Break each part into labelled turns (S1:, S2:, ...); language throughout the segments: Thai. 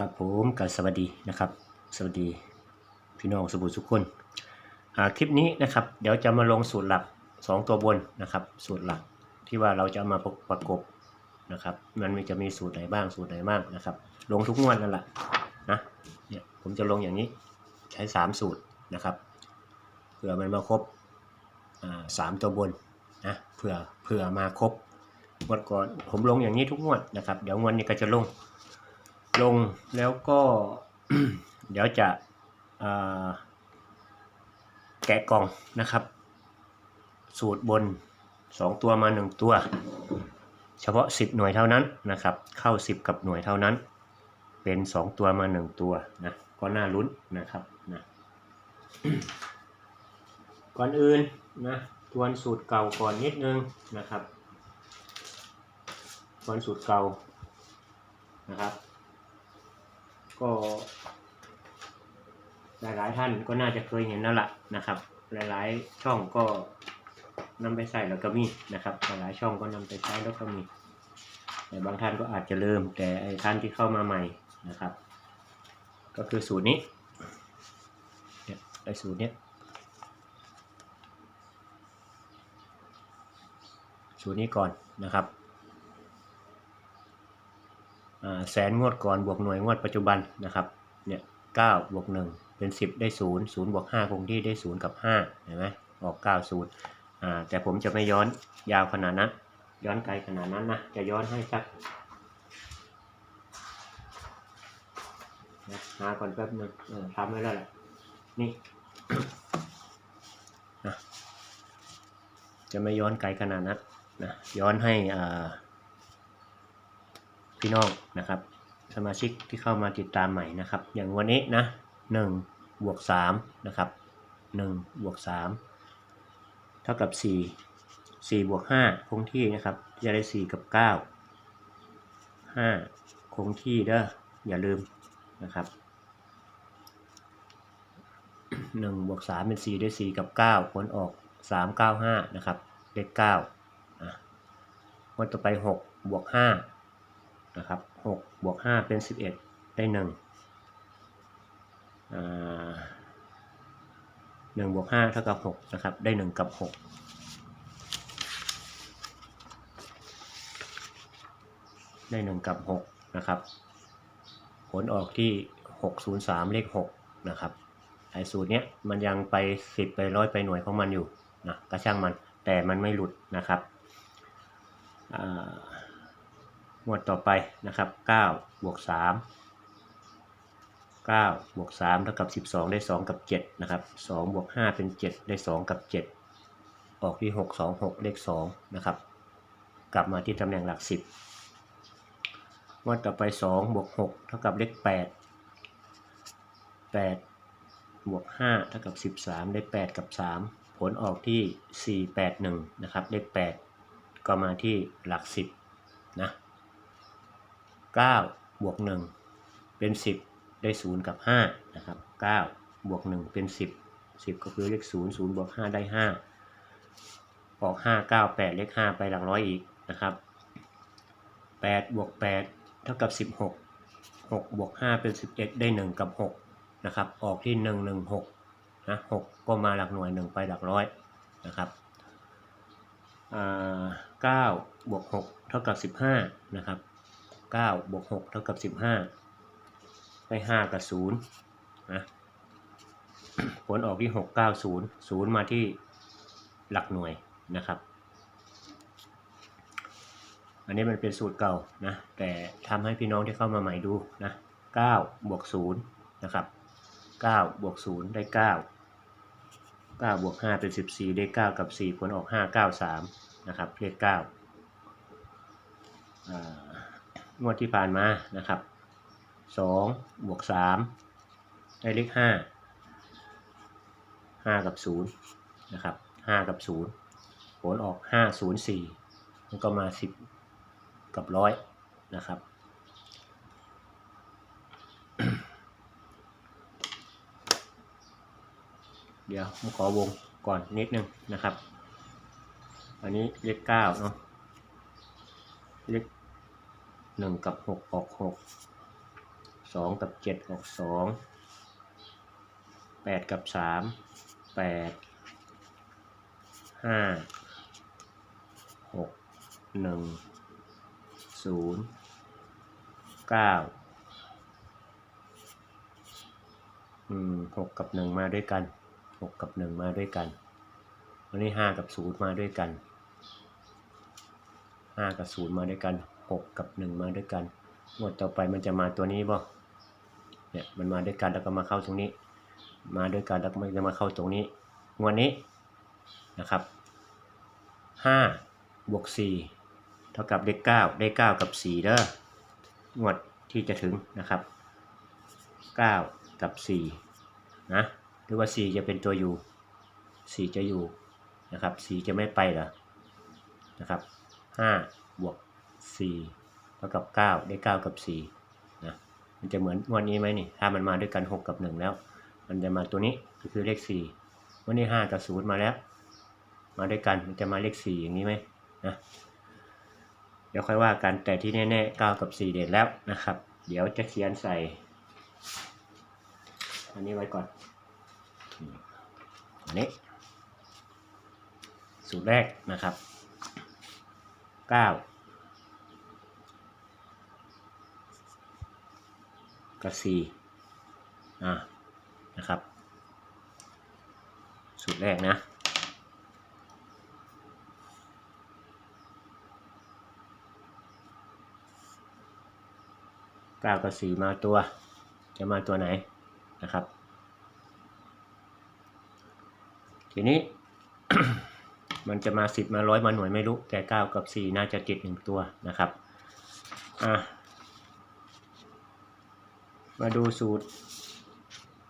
S1: ครับผมกับสวัสดีนะครับ สวัสดีพี่น้องสบู่ทุกคนอ่าคลิปนี้นะครับ เดี๋ยวจะมาลงสูตรหลัก 2 ตัวบนนะครับ สูตรหลักที่ว่าเราจะมาประกบนะครับ มันจะมีสูตรไหนบ้างสูตรไหนบ้างนะครับ ลงทุกงวดนั่นแหละนะเนี่ยผมจะลงอย่างนี้ใช้ 3 สูตรนะครับเผื่อมันมาครบอ่าสามตัวบนนะเผื่อเผื่อมาครบงวดก่อนผมลงอย่างนี้ทุกงวดนะครับ เดี๋ยวงวดนี้ก็จะลง ลงแล้วก็เดี๋ยวจะแกะกล่องนะครับ สูตรบน 2 ตัวมา 1 ตัว เฉพาะ 10 หน่วยเท่านั้นนะครับ เข้า 10 กับหน่วยเท่านั้น เป็น 2 ตัวมา 1 ตัวนะก็น่าลุ้นนะครับนะก่อนอื่นนะทวนสูตรเก่าก่อนนิดนึงนะครับทวนสูตรเก่านะครับ ก็ หลายๆท่านก็น่าจะเคยเห็นแล้วล่ะนะครับ หลายๆช่องก็นำไปใส่แล้วก็มีนะครับ หลายๆช่องก็นำไปใช้แล้วก็มี แต่บางท่านก็อาจจะลืมแต่ไอ้ท่านที่เข้ามาใหม่นะครับ ก็คือสูตรนี้เนี่ยไอ้สูตรเนี้ยสูตรนี้ก่อนนะครับ แสนงวดก่อนบวกหน่วยงวดปัจจุบันนะครับเนี่ยเก้าบวกหนึ่งเป็นสิบได้ศูนย์ศูนย์บวกห้าคงที่ได้ศูนย์กับห้าเห็นไหมออกเก้าศูนย์อ่าแต่ผมจะไม่ย้อนยาวขนาดนั้นย้อนไกลขนาดนั้นนะจะย้อนให้สักนะหาก่อนแป๊บนึงเออทำไว้แล้วแหละนี่นะจะไม่ย้อนไกลขนาดนั้นนะย้อนให้อ่า พี่น้องนะครับ สมาชิกที่เข้ามาติดตามใหม่นะครับ อย่างวันนี้นะหนึ่งบวกสามนะครับหนึ่งบวกสามเท่ากับสี่สี่บวกห้าคงที่นะครับ จะได้สี่กับเก้าห้าคงที่เด้ออย่าลืมนะครับหนึ่งบวกสามเป็นสี่ได้สี่กับเก้าผลออกสามเก้าห้านะครับเลขเก้าอะวันต่อไปหกบวกห้า นะครับหกบวกห้าเป็นสิบเอ็ดได้หนึ่งหนึ่งบวกห้าเท่ากับหกนะครับ ได้หนึ่งกับหกได้หนึ่งกับหกนะครับ ผลออกที่หกศูนย์สามเลขหกนะครับ ไอ้สูตรเนี้ยมันยังไปสิบไปร้อยไปหน่วยของมันอยู่นะก็ช่างมัน แต่มันไม่หลุดนะครับอ่า งวดต่อไปนะครับ9บวก3 9บวก3เท่ากับ 12 ได้ 2 กับ7นะครับ2บวก5เป็น 7 ได้ 2 กับ 7 ออกที่ 6 2 6 เลข2นะครับกลับมาที่ตำแหน่งหลัก 10 งวดต่อไป2บวก6เท่ากับเลข8 8บวก5เท่ากับ 13 ได้ 8 กับ 3 ผลออกที่ 4 8 1 นะครับเลข8ก็มาที่หลัก 10นะ 9 บวก 1 เป็น 10 ได้ 0 กับ 5 นะครับ9บวก 1 เป็น 10 10 ก็คือเลข 0 0 บวก 5 ได้ 5 ออก 5 9 8 เลข 5 ไปหลักร้อยอีกนะครับ8บวก 8 เท่ากับ 16 6 บวก 5 เป็น 11 ได้ 1 กับ 6 นะครับ ออกที่ 1 1 6 นะ 6 ก็มาหลักหน่วย 1 ไปหลักร้อยนะครับอ่า9บวก 6 เท่ากับ 15 นะครับ 9บวก6เท่ากับ 15 ได้ 5 กับ0นะผลออกที่ 6 9 0 0 มาที่หลักหน่วยนะครับ อันนี้มันเป็นสูตรเก่านะ แต่ทำให้พี่น้องที่เข้ามาใหม่ดูนะ9บวก0นะครับ9บวก0ได้ 9 9บวก5เป็น 14 ได้ 9 กับ 4 ผลออก 5 9 3 นะครับ เลข9อ่า งวดที่ผ่านมานะครับสองบวกสามได้เลขห้าห้ากับศูนย์นะครับห้ากับศูนย์ผลออกห้าศูนย์สี่มันก็มาสิบกับร้อยนะครับเดี๋ยวผมขอวงก่อนนิดนึงนะครับ อันนี้เลขเก้าเนาะเลข หนึ่งกับหกออกหกสองกับเจ็ดออกสองแปดกับสามแปดห้าหกหนึ่งศูนย์เก้าอืมหกกับหนึ่งมาด้วยกันหกกับหนึ่งมาด้วยกันวันนี้ห้ากับศูนย์มาด้วยกันห้ากับศูนย์มาด้วยกัน หกกับหนึ่งมาด้วยกันงวดต่อไปมันจะมาตัวนี้บ่เนี่ยมันมาด้วยกันแล้วก็มาเข้าตรงนี้ มาด้วยกันแล้วก็มันจะมาเข้าตรงนี้งวดนี้นะครับห้าบวกสี่เท่ากับเลขเก้าได้เก้ากับสี่เด้องวดที่จะถึงนะครับเก้ากับสี่นะหรือว่าสี่จะเป็นตัวอยู่สี่จะอยู่นะครับสี่จะไม่ไปเหรอนะครับห้าบวก สี่เท่ากับเก้าได้เก้ากับสี่นะมันจะเหมือนงวันนี้ไหมนี่ถ้ามันมาด้วยกันหกกับหนึ่งแล้ว มันจะมาตัวนี้ก็คือเลขสี่วันนี้ห้ากับศูนย์มาแล้ว มาด้วยกันมันจะมาเลขสี่อย่างนี้ไหมนะเดี๋ยวค่อยว่ากันแต่ที่แน่ๆเก้ากับสี่เด็ดแล้วนะครับ เดี๋ยวจะเขียนใส่ อันนี้ไว้ก่อนอันนี้สูตรแรกนะครับเก้ากับสี่อ่านะครับ สูตรแรกนะเก้ากับสี่มาตัว จะมาตัวไหนนะครับ ทีนี้มันจะมาสิบมาร้อยมาหน่วยไม่รู้ แต่เก้ากับสี่น่าจะติดหนึ่งตัวนะครับ อะ มาดูสูตร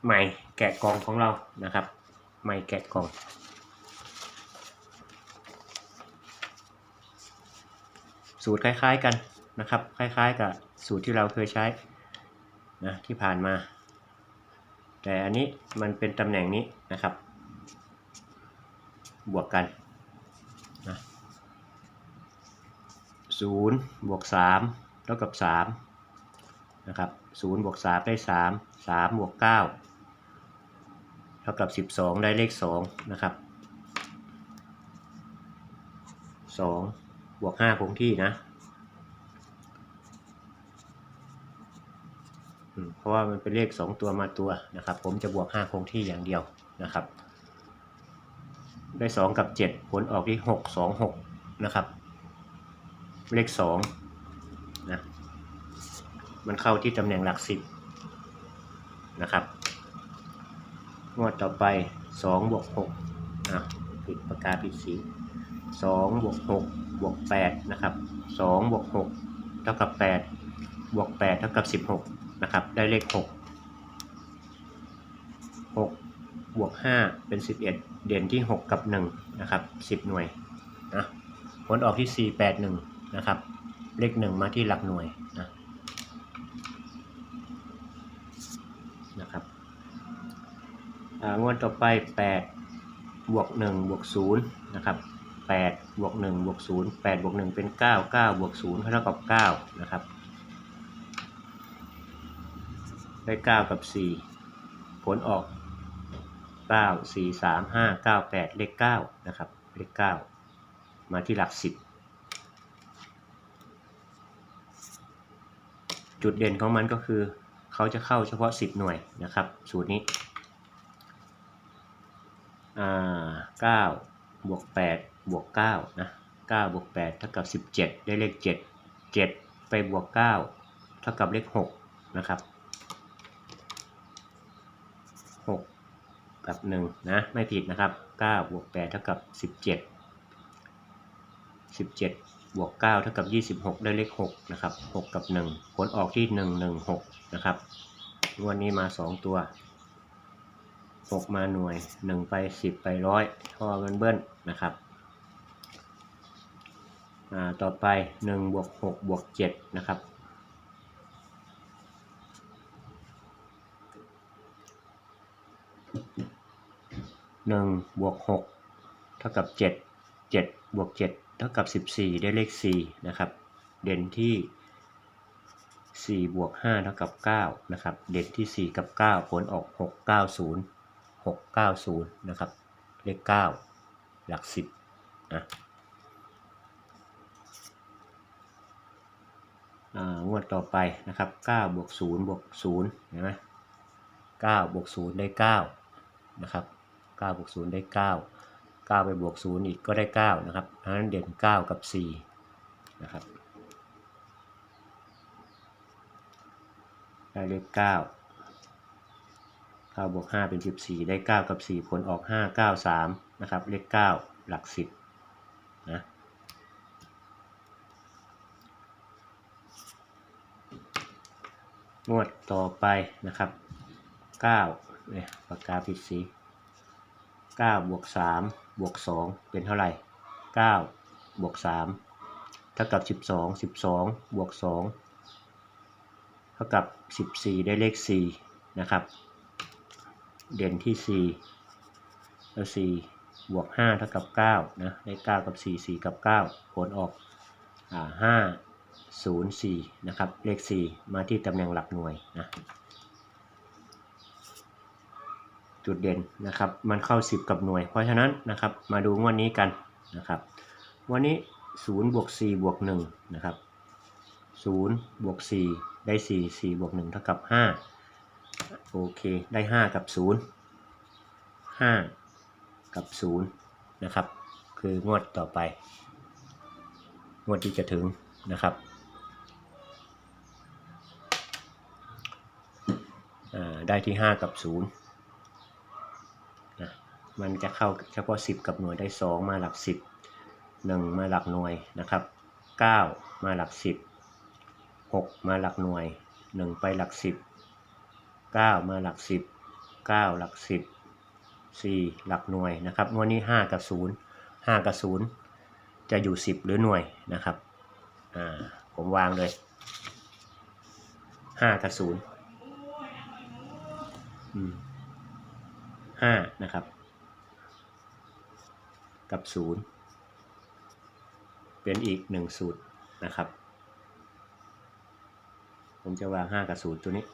S1: ใหม่แกะกล่องของเรานะครับ ใหม่แกะกล่อง สูตรคล้ายๆกันนะครับ คล้ายๆกับสูตรที่เราเคยใช้นะที่ผ่านมา แต่อันนี้มันเป็นตำแหน่งนี้นะครับ บวกกันนะศูนย์บวกสามเท่ากับสาม นะครับศูนย์บวกสามได้สามสามบวกเก้าเท่ากับสิบสองได้เลขสองนะครับสองบวกห้าคงที่นะเพราะว่ามันเป็นเลขสองตัวมาตัวนะครับ ผมจะบวกห้าคงที่อย่างเดียวนะครับ ได้สองกับเจ็ดผลออกที่หกสองหกนะครับ เลขสอง มันเข้าที่ตำแหน่งหลักสิบนะครับ งวดต่อไปสองบวกหกอะผิดประกาศผิดสีสองบวกหกบวกแปดนะครับสองบวกหกเท่ากับแปดบวกแปดเท่ากับสิบหกนะครับ ได้เลขหกหกบวกห้าเป็นสิบเอ็ดเด่นที่หกกับหนึ่งนะครับสิบหน่วยนะผลออกที่สี่แปดหนึ่งนะครับ เลขหนึ่งมาที่หลักหน่วยนะ นะครับอ่า งวดต่อไป 8 บวก 1 บวก 0 นะครับ8บวก1บวก0 8บวก1เป็น 9 9 บวก0เท่ากับ 9 นะครับ ได้ 9 กับ 4 ผลออก 9 4 3 5 9 8 เลข 9 นะครับ เลข 9 มาที่หลัก 10 จุดเด่นของมันก็คือ เขาจะเข้าเฉพาะ 10 หน่วยนะครับ สูตรนี้ อ่า9บวก8บวก9นะ9บวก8เท่ากับ 17 ได้เลข 7 7 ไปบวก 9 เท่ากับเลข 6 นะครับ 6 กับ 1 นะ ไม่ผิดนะครับ9บวก8เท่ากับ 17 17 บวก 9 เท่ากับ 26 ได้เลข 6 นะครับ 6 กับ 1 ผลออกที่ 1 1 6 นะครับ งวดนี้มา 2 ตัว 6มาหน่วย1ไป10ไปร้อยท่อเงินเบิ้ลนะครับต่อไป1บวก6บวก7นะครับ1บวก6เท่ากับ7 7บวก7เท่ากับ14ได้เลข4นะครับ เด่นที่สี่บวกห้าเท่ากับเก้านะครับ เด่นที่สี่กับเก้าผลออกหกเก้าศูนย์ หกเก้าศูนย์นะครับ เลขเก้าหลักสิบนะอ่างวดต่อไปนะครับเก้าบวกศูนย์บวกศูนย์เห็นไหมเก้าบวกศูนย์ได้เก้านะครับเก้าบวกศูนย์ได้เก้าเก้าไปบวกศูนย์อีกก็ได้เก้านะครับเพราะฉะนั้นเด่นเก้ากับสี่นะครับ ได้เลขเก้าเก้าบวกห้าเป็นสิบสี่ได้เก้ากับสี่ผลออกห้าเก้าสามนะครับ เลขเก้าหลักสิบนะงวดต่อไปนะครับเก้าเนี่ยปากกาผิดสีเก้าบวกสามบวกสองเป็นเท่าไหร่เก้าบวกสามเท่ากับสิบสองสิบสองบวกสองเท่ากับ 14 ได้เลข 4 นะครับ เด่นที่ 4 แล้ว 4 บวก 5 เท่ากับ 9 นะ ได้ 9 กับ 4 4 กับ 9 ผลออกอ่า5 0 4 นะครับ เลข 4 มาที่ตำแหน่งหลักหน่วยนะ จุดเด่นนะครับ มันเข้า 10 กับหน่วย เพราะฉะนั้นนะครับ มาดูงวดนี้กันนะครับ วันนี้ 0 บวก 4 บวก 1 นะครับ 0 บวก 4 ได้ 4 4 บวก 1 เท่ากับ 5 โอเค ได้ 5 กับ 0 5 กับ 0 นะครับ คืองวดต่อไป งวดที่จะถึงนะครับอ่าได้ที่ 5 กับ0นะมันจะเข้าเฉพาะ 10 กับหน่วยได้ 2 มาหลัก 10 1 มาหลักหน่วยนะครับ 9 มาหลัก 10 6 มาหลักหน่วย 1 ไปหลัก 10 9 มาหลัก 10 9 หลัก 10 4 หลักหน่วยนะครับงวดนี้ 5 กับ 0 5 กับ 0 จะอยู่ 10 หรือหน่วยนะครับอ่าผมวางเลย 5 กับ 0 อืม5นะครับ กับ 0 เป็นอีก 1 สูตรนะครับ ผมจะวาง 5 กับ 0 ตัวนี้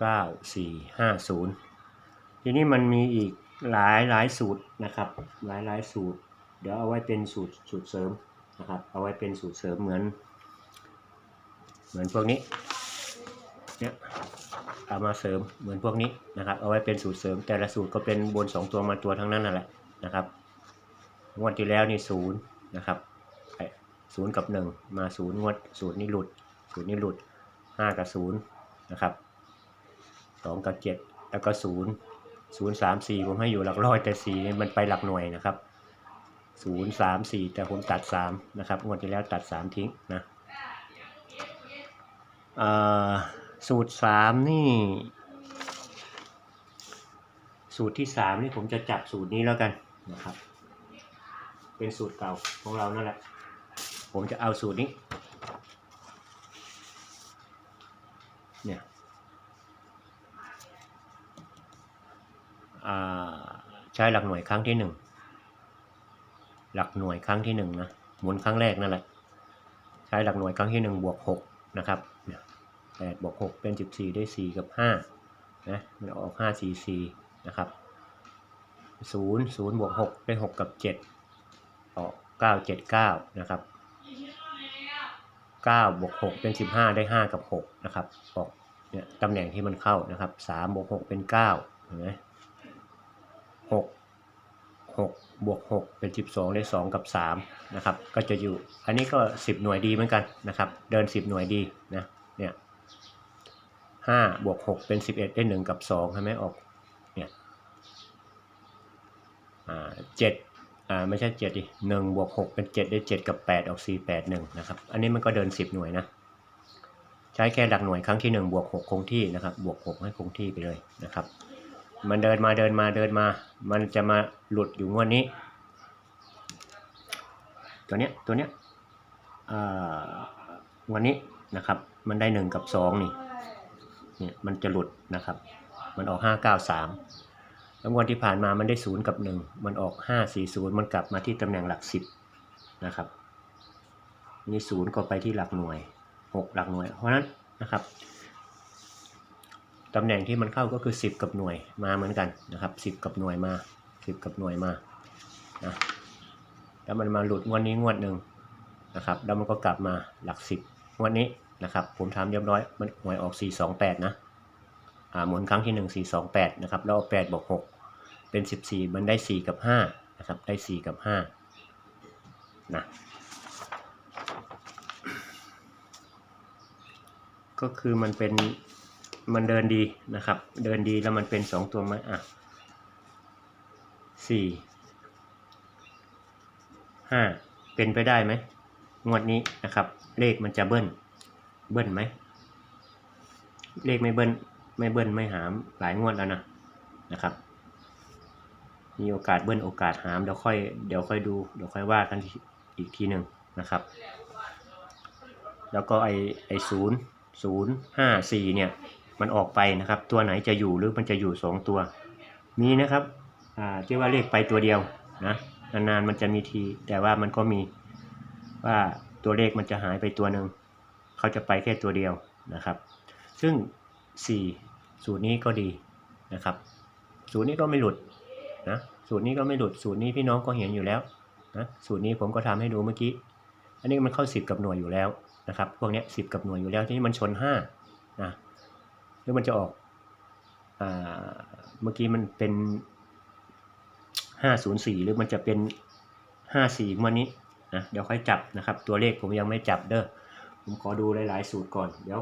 S1: 9 4 5 0 ทีนี้มันมีอีกหลายหลายสูตรนะครับหลายหลายสูตร เดี๋ยวเอาไว้เป็นสูตรสูตรเสริมนะครับเอาไว้เป็นสูตรเสริมเหมือน เหมือนพวกนี้เนี่ยเอามาเสริมเหมือนพวกนี้นะครับเอาไว้เป็นสูตรเสริม แต่ละสูตรก็เป็นบน 2 ตัวมาตัวทั้งนั้นนั่นแหละนะครับงวดที่แล้วนี่ศูนย์นะครับศูนย์กับ 1 มาศูนย์งวดสูตรนี้หลุดสูตรนี้หลุด 5 กับ0นะครับ 2 กับ 7 แล้วก็ 0 0 3 4 ผมให้อยู่หลักร้อยแต่4นี่มันไปหลักหน่วยนะครับ 0 3 4 แต่ผมตัด 3 นะครับงวดที่แล้วตัด 3 ทิ้งนะสูตรสามนี่ สูตรที่สามนี่ผมจะจับสูตรนี้แล้วกันนะครับ เป็นสูตรเก่าของเรานั่นแหละ ผมจะเอาสูตรนี้ เนี่ยอ่า ใช้หลักหน่วยครั้งที่หนึ่งหลักหน่วยครั้งที่หนึ่งนะหมุนครั้งแรกนั่นแหละ ใช้หลักหน่วยครั้งที่หนึ่งบวกหกนะครับแปดบวกหกเป็นสิบสี่ได้สี่กับห้านะมันออกห้าสี่สี่นะครับศูนย์ศูนย์บวกหกได้หกกับเจ็ดออกเก้าเจ็ดเก้านะครับเก้าบวกหกเป็นสิบห้าได้ห้ากับหกนะครับออกเนี่ยตำแหน่งที่มันเข้านะครับสามบวกหกเป็นเก้าเห็นไหม หกหกบวกหกเป็นสิบสองได้สองกับสามนะครับ ก็จะอยู่ อันนี้ก็สิบหน่วยดีเหมือนกันนะครับ เดินสิบหน่วยดีนะ เนี่ยห้าบวกหกเป็นสิบเอ็ดได้หนึ่งกับสองใช่ไหมออก เนี่ยอ่าเจ็ดอ่าไม่ใช่เจ็ดดิหนึ่งบวกหกเป็นเจ็ดได้เจ็ดกับแปดออกสี่แปดหนึ่งนะครับ อันนี้มันก็เดินสิบหน่วยนะ ใช้แค่หลักหน่วยครั้งที่หนึ่งบวกหกคงที่นะครับ บวกหกให้คงที่ไปเลยนะครับ มันเดินมาเดินมาเดินมา มันจะมาหลุดอยู่งวดนี้ ตัวเนี้ยตัวเนี้ยวันนี้นะครับ มันได้หนึ่งกับสองนี่เนี่ยมันจะหลุดนะครับ มันออกห้าเก้าสามแล้วงวดที่ผ่านมามันได้ศูนย์กับหนึ่งมันออกห้าสี่ศูนย์มันกลับมาที่ตำแหน่งหลักสิบนะครับนี่ศูนย์ก็ไปที่หลักหน่วยหกหลักหน่วย เพราะนั้นนะครับ ตำแหน่งที่มันเข้าก็คือสิบกับหน่วยมาเหมือนกันนะครับสิบกับหน่วยมาสิบกับหน่วยมานะแล้วมันมาหลุดงวดนี้งวดหนึ่งนะครับแล้วมันก็กลับมาหลักสิบงวดนี้นะครับผมทำเรียบร้อยมันหวยออกสี่สองแปดนะอ่าหมุนครั้งที่หนึ่งสี่สองแปดนะครับแล้วแปดบวกหกเป็นสิบสี่มันได้สี่กับห้านะครับ ได้สี่กับห้านะก็คือมันเป็น มันเดินดีนะครับ เดินดีแล้วมันเป็นสองตัวไหมอะสี่ห้าเป็นไปได้ไหมงวดนี้นะครับ เลขมันจะเบิ้ลเบิ้ลไหมเลขไม่เบิ้ลไม่เบิ้ลไม่หามหลายงวดแล้วนะนะครับ มีโอกาสเบิ้ลโอกาสหามเดี๋ยวค่อยเดี๋ยวค่อยดูเดี๋ยวค่อยว่ากันอีกทีหนึ่งนะครับ แล้วก็ไอไอศูนย์ศูนย์ห้าสี่เนี่ย มันออกไปนะครับ ตัวไหนจะอยู่หรือมันจะอยู่สองตัว มีนะครับอ่าที่ว่าเลขไปตัวเดียวนะนานๆมันจะมีที แต่ว่ามันก็มีว่าตัวเลขมันจะหายไปตัวหนึ่งเขาจะไปแค่ตัวเดียวนะครับ ซึ่ง 4 สูตรนี้ก็ดีนะครับ สูตรนี้ก็ไม่หลุดนะสูตรนี้ก็ไม่หลุดสูตรนี้พี่น้องก็เห็นอยู่แล้วนะสูตรนี้ผมก็ทำให้ดูเมื่อกี้ อันนี้มันเข้า 10 กับหน่วยอยู่แล้วนะครับ พวกนี้สิกับหน่วยอยู่แล้วที่มันชน5นะ รือมันจะออกอ่าเมื่อกี้มันเป็น504หรือมันจะเป็น54วันนี้นะเดี๋ยวค่อยจับนะครับ ตัวเลขผมยังไม่จับเด้อผมขอดูหลาย ๆ สูตรก่อนเดี๋ยว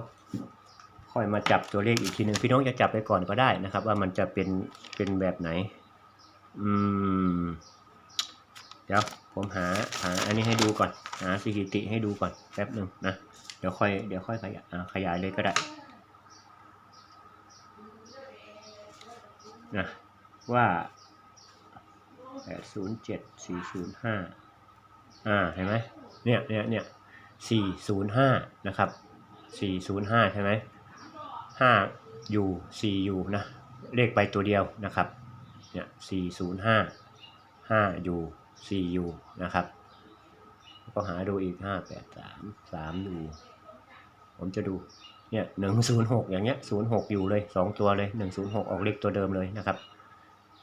S1: ค่อยมาจับตัวเลขอีกทีหนึ่งพี่น้องจะจับไปก่อนก็ได้นะครับ ว่ามันจะเป็นเป็นแบบไหนอืมเดี๋ยวผมหาหาอันนี้ให้ดูก่อนหาสถิติให้ดูก่อนแป๊บหนึ่งนะเดี๋ยวค่อยเดี๋ยวค่อยขยายขยายเลยก็ได้ นะว่าแปดศูนย์เจ็ดสี่ศูนย์ห้าอ่าเห็นไหมเนี่ยเนี่ยเนี่ยสี่ศูนย์ห้านะครับสี่ศูนย์ห้าใช่ไหมห้าอยู่สี่อยู่นะเลขไปตัวเดียวนะครับเนี่ยสี่ศูนย์ห้าห้าอยู่สี่อยู่นะครับก็หาดูอีกห้าแปดสามสามอยู่ผมจะดู เนี่ยหนึ่งศูนย์หกอย่างเงี้ยศูนย์หกอยู่เลยสองตัวเลยหนึ่งศูนย์หกออกเลขตัวเดิมเลยนะครับ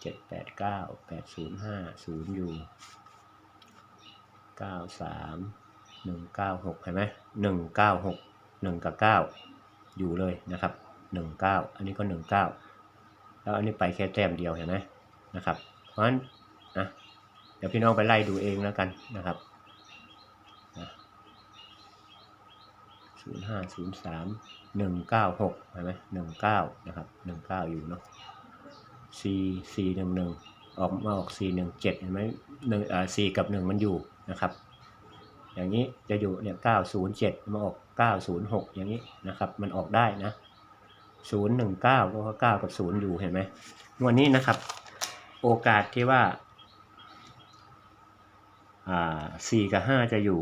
S1: เจ็ดแปดเก้าแปดศูนย์ห้าศูนย์อยู่เก้าสามหนึ่งเก้าหกเห็นไหมหนึ่งเก้าหกหนึ่งกับเก้าอยู่เลยนะครับหนึ่งเก้าอันนี้ก็หนึ่งเก้าแล้วอันนี้ไปแค่แต้มเดียวเห็นไหมนะครับ เพราะฉะนั้นนะเดี๋ยวพี่น้องไปไล่ดูเองแล้วกันนะครับ ศูนย์ห้าศูนย์สามหนึ่งเก้าหกเห็นไหมหนึ่งเก้านะครับหนึ่งเก้าอยู่เนาะสี่สี่หนึ่งหนึ่งออกมาออกสี่หนึ่งเจ็ดเห็นไหมหนึ่งอ่าสี่กับหนึ่งมันอยู่นะครับ อย่างนี้จะอยู่เนี่ยเก้าศูนย์เจ็ดมาออกเก้าศูนย์หกอย่างนี้นะครับ มันออกได้นะศูนย์หนึ่งเก้าก็เก้ากับศูนย์อยู่เห็นไหมวันนี้นะครับ โอกาสที่ว่าอ่าสี่กับห้าจะอยู่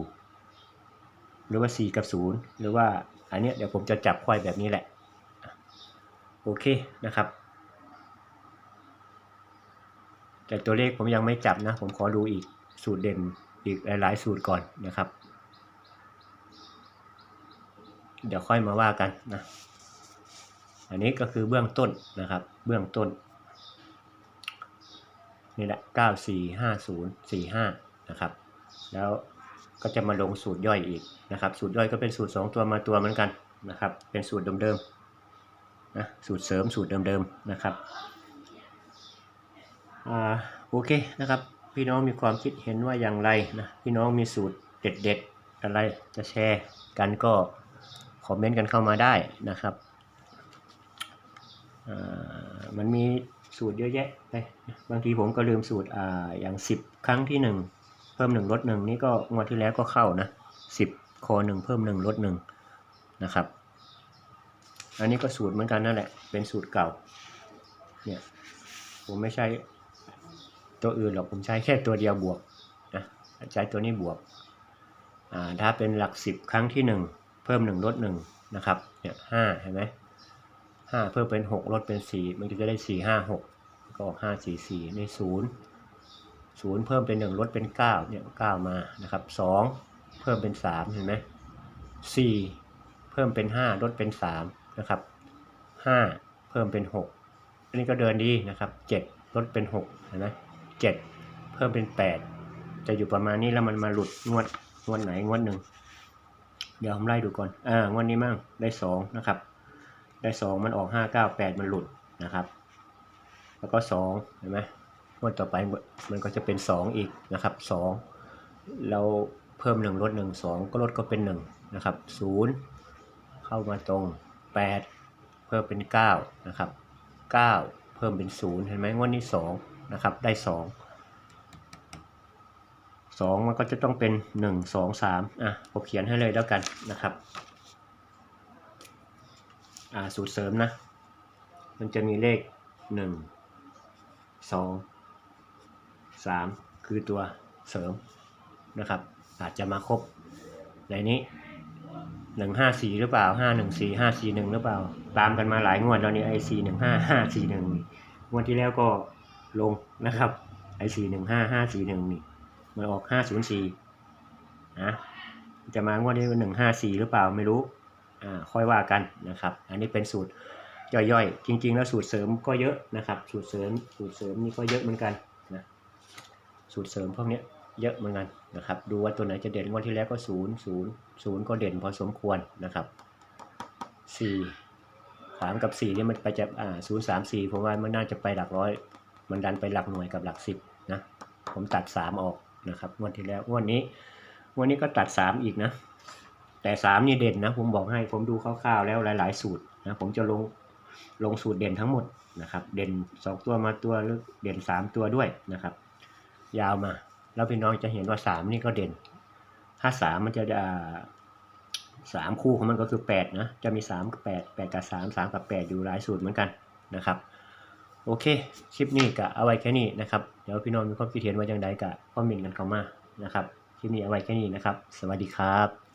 S1: หรือว่าสี่กับศูนย์หรือว่าอันเนี้ยเดี๋ยวผมจะจับควายแบบนี้แหละ โอเคนะครับ แต่ตัวเลขผมยังไม่จับนะ ผมขอดูอีกสูตรเด่นอีกหลาย ๆ สูตรก่อนนะครับ เดี๋ยวค่อยมาว่ากันนะ อันนี้ก็คือเบื้องต้นนะครับ เบื้องต้น นี่แหละ 945045 นะครับ แล้ว ก็จะมาลงสูตรย่อยอีกนะครับ สูตรย่อยก็เป็นสูตร 2 ตัวมาตัวเหมือนกันนะครับ เป็นสูตรเดิมๆนะสูตรเสริมสูตรเดิมๆนะครับอ่าโอเคนะครับ พี่น้องมีความคิดเห็นว่าอย่างไรนะพี่น้องมีสูตรเด็ดๆ อะไรจะแชร์กันก็คอมเมนต์กันเข้ามาได้นะครับอ่ามันมีสูตรเยอะแยะเลยบางทีผมก็ลืมสูตรอ่าอย่าง 10 ครั้งที่ 1 พิ่ม1ลด1นี่ก็งวดที่แล้วก็เข้านะ10คอ1เพิ่ม1ลด1นะครับ อันนี้ก็สูตรเหมือนกันนั่นแหละ เป็นสูตรเก่า เนี่ย ผมไม่ใช้ตัวอื่นหรอก ผมใช้แค่ตัวเดียวบวกนะใช้ตัวนี้บวก อ่า ถ้าเป็นหลัก10ครั้งที่1เพิ่ม1ลด1นะครับ เนี่ยห้าเห็นไหมห้าเพิ่มเป็น6ลดเป็น4มันก็จะได้4 5 6ก็ออกห้าสี่สี่ในศูนย์ ศูนย์เพิ่มเป็นหนึ่งลดเป็นเก้าเนี่ยเก้ามานะครับสองเพิ่มเป็นสามเห็นไหมสี่เพิ่มเป็นห้าลดเป็นสามนะครับห้าเพิ่มเป็นหกอันนี้ก็เดินดีนะครับเจ็ดลดเป็นหกเห็นไหมเจ็ดเพิ่มเป็นแปดจะอยู่ประมาณนี้แล้วมันมาหลุดงวดงวดไหนงวดหนึ่งเดี๋ยวผมไล่ดูก่อนอ่างวดนี้มั่งได้สองนะครับ ได้สองมันออกห้าเก้าแปดมันหลุดนะครับ แล้วก็สองเห็นไหม งวดต่อไปมันก็จะเป็นสองอีกนะครับสองเราเพิ่มหนึ่งลดหนึ่งสองก็ลดก็เป็นหนึ่งนะครับศูนย์เข้ามาตรงแปดเพิ่มเป็นเก้านะครับเก้าเพิ่มเป็นศูนย์เห็นไหมงวดนี้สองนะครับ ได้สองสองมันก็จะต้องเป็นหนึ่งสองสามอะ ผมเขียนให้เลยแล้วกันนะครับ อ่า สูตรเสริมนะ มันจะมีเลขหนึ่ งสามคือตัวเสริมนะครับ อาจจะมาครบในนี้หนึ่งห้าสี่หรือเปล่าห้าหนึ่งสี่ห้าสี่หนึ่งหรือเปล่า ตามกันมาหลายงวดแล้วนี่ไอสี่หนึ่งห้าห้าสี่หนึ่งงวดที่แล้วก็ลงนะครับไอสี่หนึ่งห้าห้าสี่หนึ่งนี่มันออกห้าศูนย์สี่นะจะมางวดนี้หนึ่งห้าสี่หรือเปล่าไม่รู้อ่าค่อยว่ากันนะครับ อันนี้เป็นสูตรย่อยๆ จริง ๆ แล้วสูตรเสริมก็เยอะนะครับ สูตรเสริมสูตรเสริมนี่ก็เยอะเหมือนกัน สูตรเสริมพวกนี้เยอะเหมือนกันนะครับ ดูว่าตัวไหนจะเด่นงวันที่แล้วก็ศูนย์ศูนย์ศูนย์ก็เด่นพอสมควรนะครับสี่สามกับสี่นี่ยมันไปจะอ่าศูนย์สามสี่ผมว่ามันน่าจะไปหลักร้อย มันดันไปหลักหน่วยกับหลักสิบนะผมตัดสามออกนะครับงวันที่แล้ววันนี้วันนี้ก็ตัดสามอีกนะแต่สามนี่เด่นนะผมบอกให้ผมดูคร่าวๆแล้วหลาย ๆ สูตรนะผมจะลงลงสูตรเด่นทั้งหมดนะครับ เด่นสองตัวมาตัวหรือเด่นสามตัวด้วยนะครับ ยาวมา แล้วพี่น้องจะเห็นว่าสามนี่ก็เด่น ถ้าสามมันจะสามคู่ของมันก็คือแปดนะ จะมีสามกับแปดแปดกับสามสามกับแปดอยู่หลายสูตรเหมือนกันนะครับ โอเค คลิปนี้ก็เอาไว้แค่นี้นะครับ เดี๋ยวพี่น้องมีความคิดเห็นว่าอย่างไรก็คอมเมนต์กันเข้ามานะครับ คลิปนี้เอาไว้แค่นี้นะครับ สวัสดีครับ